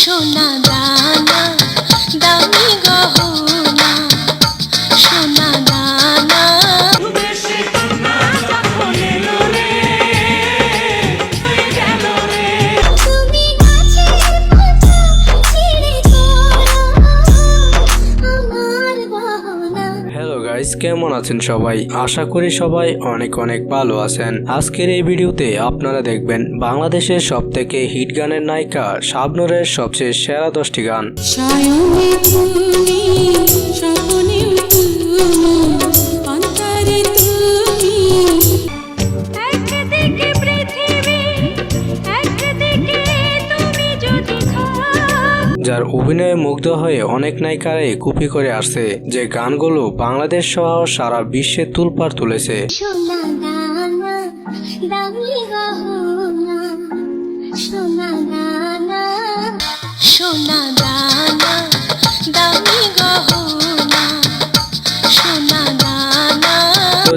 সোনা গাইস কেমন আছেন সবাই? আশা করি সবাই অনেক অনেক ভালো আছেন। আজকের এই ভিডিওতে আপনারা দেখবেন বাংলাদেশের সব থেকে হিট গানের নায়িকা শাবনুরের সবচেয়ে সেরা দশটি গান। যার অভিনয়ে মুগ্ধ হয়ে অনেক নায়িকারাই কুপি করে আসছে, যে গানগুলো বাংলাদেশ সহ সারা বিশ্বে তুলপার তুলেছে। সোনা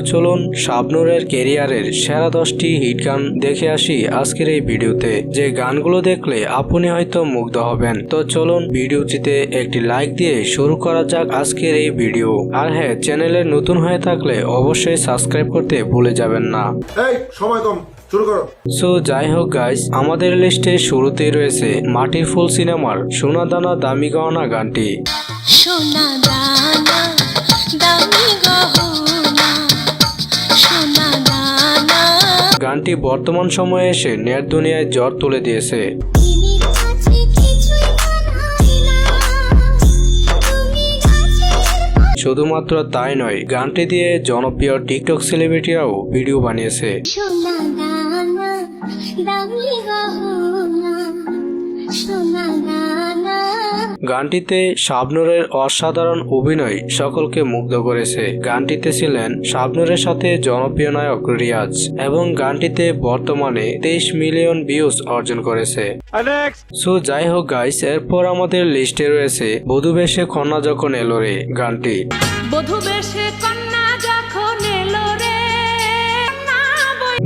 চলুন শাবনুরের কেরিয়ারের সেরা দশটি হিট গান দেখে আসি আজকের এই ভিডিওতে। যে গানগুলো দেখলে আপনি হয়তো মুগ্ধ হবেন। তো চলুন ভিডিওটিতে একটি লাইক দিয়ে শুরু করা যাক আজকের এই ভিডিও। আর হ্যাঁ চ্যানেলে নতুন হয়ে থাকলে অবশ্যই সাবস্ক্রাইব করতে ভুলে যাবেন না। এই সময় কম শুরু করো। সো যাই হোক গাইস আমাদের লিস্টে শুরুতেই রয়েছে মাটির ফুল সিনেমার সোনা দানা দামি গহনা গানটি। সোনা দানা দামি গহনা। গানটি বর্তমান সময়ে এসে নেট দুনিয়ায় জ্বর তুলে দিয়েছে। শুধুমাত্র তাই নয় গানটি দিয়ে জনপ্রিয় টিকটক সেলিব্রিটিরাও ভিডিও বানিয়েছে। সোনা গানটিতে শাবনুরের অসাধারণ অভিনয় সকলকে মুগ্ধ করেছে। গানটিতে ছিলেন শাবনুরের সাথে জনপ্রিয় নায়ক রিয়াজ এবং গানটিতে বর্তমানে তেইশ মিলিয়ন ভিউজ অর্জন করেছে। সো যাই হোক গাইস এরপর আমাদের লিস্টে রয়েছে বধুবেশে বেশে কন্যা যখন এলো রে গানটি। বধূ বেশে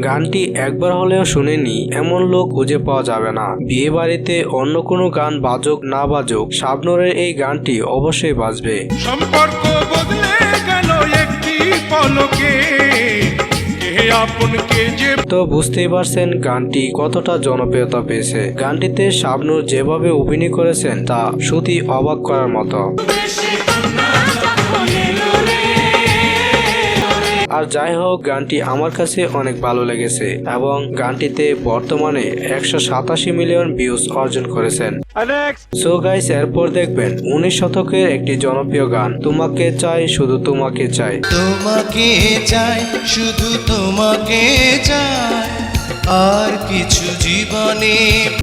গানটি একবার হলেও শুনেনি এমন লোক খুঁজে পাওয়া যাবে না। বিয়ে বাড়িতে অন্য কোনো গান বাজুক না বাজুক শাবনুরের এই গানটি অবশ্যই বাজবে। সম্পর্ক বদলে গেল একটি পলকে। তো বুঝতেই পারছেন গানটি কতটা জনপ্রিয়তা পেয়েছে। গানটিতে শাবনুর যেভাবে অভিনয় করেছেন তা সত্যি অবাক করার মতো। আর যাই হোক গানটি আমার কাছে অনেক ভালো লেগেছে এবং গানটিতে বর্তমানে একশো সাতাশি মিলিয়ন ভিউজ অর্জন করেছেন। সো গাইস এরপর দেখবেন উনিশ শতকের একটি জনপ্রিয় গান তোমাকে চাই শুধু তোমাকে চাই। তোমাকে চাই শুধু তোমাকে চাই। আর কিছু জীবনে।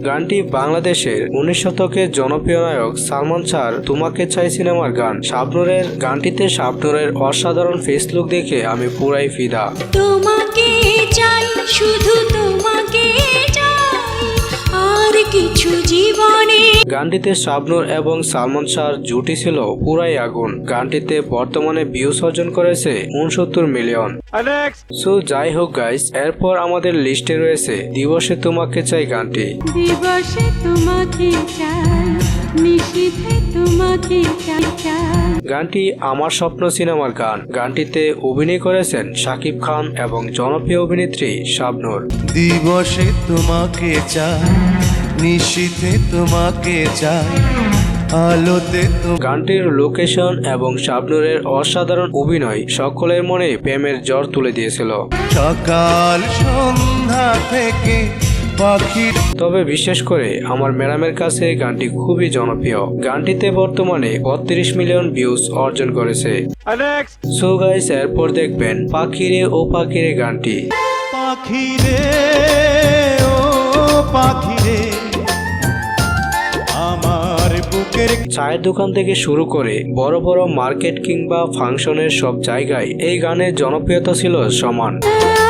গানটি বাংলাদেশের উনিশ শতকের জনপ্রিয় নায়ক সালমান শাহর তোমাকে চাই সিনেমার গান। শাবনুরের গানটিতে শাবনুরের অসাধারণ ফেসলুক দেখে আমি পুরাই ফিদা। তোমাকে চাই শুধু আর কিছু জীবনে। গানটিতে শাবনুর এবং সালমান শাহর জুটি ছিল পুরাই আগুন। গানটিতে বর্তমানে ভিউজ অর্জন করেছে উনসত্তর মিলিয়ন সো যাই হোক গাইস এরপর আমাদের লিস্টে রয়েছে দিবসে তোমাকে চাই গানটি। দিবসে তোমাকে চাই তোমাকে চাই চাই। গানটি আমার স্বপ্ন সিনেমার গান। গানটিতে অভিনয় করেছেন শাকিব খান এবং জনপ্রিয় অভিনেত্রী শাবনুর। দিবসে তোমাকে চাই নিশীথে তোমাকে চাই আলোতে তো গানটির লোকেশন এবং শাবনুরের অসাধারণ অভিনয় সকলের মনে প্রেমের জ্বর তুলে দিয়েছিল। সকাল সন্ধ্যা থেকে পাখির তবে বিশেষ করে আমার ম্যাডামের কাছে গানটি খুবই জনপ্রিয়। গানটিতে বর্তমানে বত্রিশ মিলিয়ন ভিউজ অর্জন করেছে। সো গাইস এরপর দেখবেন পাখিরে ও পাখিরে গানটি। পাখিরে ও পাখিরে। চায়ের দোকান থেকে শুরু করে বড় বড় মার্কেট কিংবা ফাংশনের সব জায়গায় এই গানের জনপ্রিয়তা ছিল সমান। মানা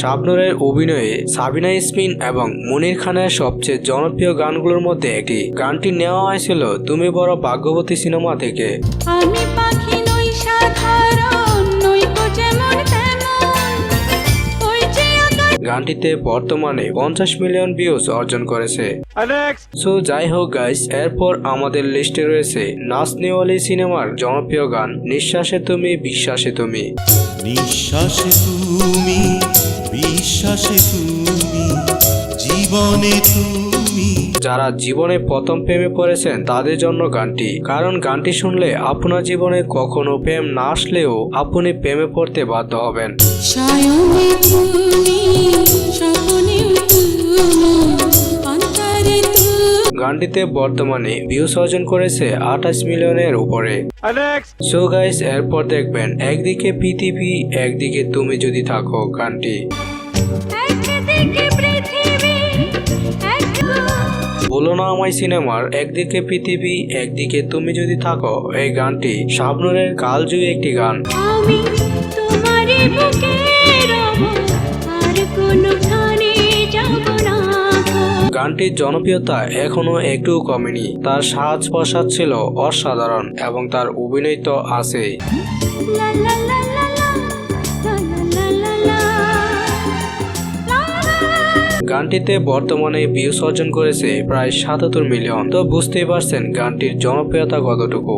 শাবনুরের অভিনয়ে সাবিনা ইসমিন এবং মনির খানের সবচেয়ে জনপ্রিয় গানগুলোর মধ্যে একটি। গানটি নেওয়া হয়েছিল তুমি বড় ভাগ্যবতী সিনেমা থেকে। আমি গানটিতে বর্তমানে পঞ্চাশ মিলিয়ন ভিউজ অর্জন করেছে। সো যাই হোক গাইস এরপর আমাদের লিস্টে রয়েছে নাসনিওয়ালি সিনেমার জনপ্রিয় গান নিঃশ্বাসে তুমি বিশ্বাসে তুমি। নিঃশ্বাসে তুমি বিশ্বাসে তুমি জীবনে তুমি। যারা জীবনে প্রথম প্রেমে পড়েছেন তাদের জন্য গানটি। কারণ গানটি শুনলে আপনার জীবনে কখনো প্রেম না আসলেও আপনি প্রেমে পড়তে বাধ্য হবেন। গানটিতে বর্তমানে ভিউজ অর্জন করেছে আঠাশ মিলিয়নের উপরে। সো গাইস এরপর দেখবেন একদিকে পৃথিবী একদিকে তুমি যদি থাকো গানটি। বলো না আমায় সিনেমার একদিকে পৃথিবী একদিকে তুমি যদি থাকো এই গানটি শাবনুরের কালজয়ী একটি গান। আমি তোমারই বুকে আর কোনখানে যাব না গানটির জনপ্রিয়তা এখনও একটু কমেনি। তার সাজ প্রসাদ ছিল অসাধারণ এবং তার অভিনয় তো আছেই। গানটিতে বর্তমানে ভিউজ অর্জন করেছে প্রায় সাতাত্তর মিলিয়ন তো বুঝতেই পারছেন গানটির জনপ্রিয়তা কতটুকু।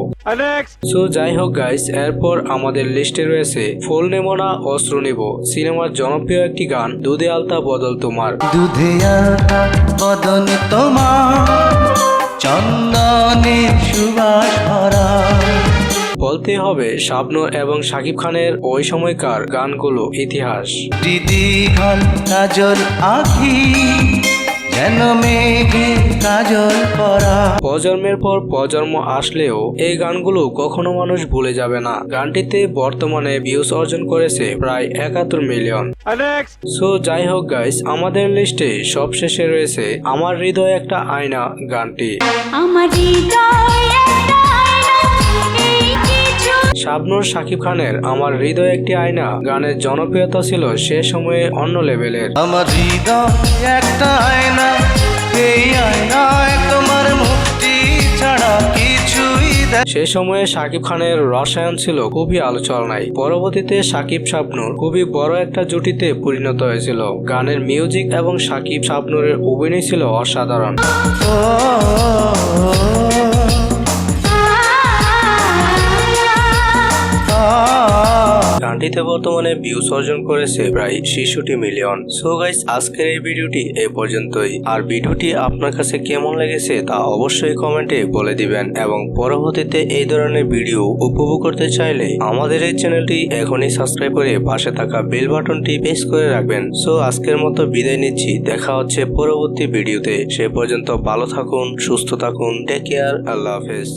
সো যাই হোক গাইস এরপর আমাদের লিস্টে রয়েছে ফুল নেব না অস্ত্র নেব। সিনেমার জনপ্রিয় একটি গান দুধে আলতা বদল তোমার। দুধে আলতা বদন তোমার। চন্দনের সুবাস বলতে হবে শাবনূর এবং শাকিব খানের ওই সময়কার গানগুলো ইতিহাস। দিদি কাজল আখি যেন মেঘে কাজল পরা প্রজন্মের পর প্রজন্ম আসলেও এই গানগুলো কখনো মানুষ ভুলে যাবে না। গানটিতে বর্তমানে ভিউজ অর্জন করেছে প্রায় একাত্তর মিলিয়ন সো যাই হোক গাইস আমাদের লিস্টে সবশেষে রয়েছে আমার হৃদয় একটা আয়না গানটি। আমার হৃদয় শাবনুর শাকিব খানের আমার হৃদয় একটি আয়না গানের জনপ্রিয়তা ছিল সে সময়ে অন্য লেভেলের। আমার হৃদয় একটা আয়না এই আয়নায় তোমার মুক্তি ছাড়া কিছুই সে সময়ে শাকিব খানের রসায়ন ছিল খুবই আলোচনায়। পরবর্তীতে শাকিব শাবনুর খুবই বড় একটা জুটিতে পরিণত হয়েছিল। গানের মিউজিক এবং শাকিব শাবনুরের অভিনয় ছিল অসাধারণ। গানটিতে বর্তমানে ভিউজ অর্জন করেছে প্রায় ছেষট্টি মিলিয়ন সো গাইস আজকের এই ভিডিওটি এ পর্যন্তই। আর ভিডিওটি আপনার কাছে কেমন লেগেছে তা অবশ্যই কমেন্টে বলে দিবেন। এবং পরবর্তীতে এই ধরনের ভিডিও উপভোগ করতে চাইলে আমাদের এই চ্যানেলটি এখনই সাবস্ক্রাইব করে পাশে থাকা বেল বাটনটি প্রেস করে রাখবেন। সো আজকের মতো বিদায় নিচ্ছি। দেখা হচ্ছে পরবর্তী ভিডিওতে সে পর্যন্ত ভালো থাকুন, সুস্থ থাকুন। টেক কেয়ার আল্লাহ হাফেজ।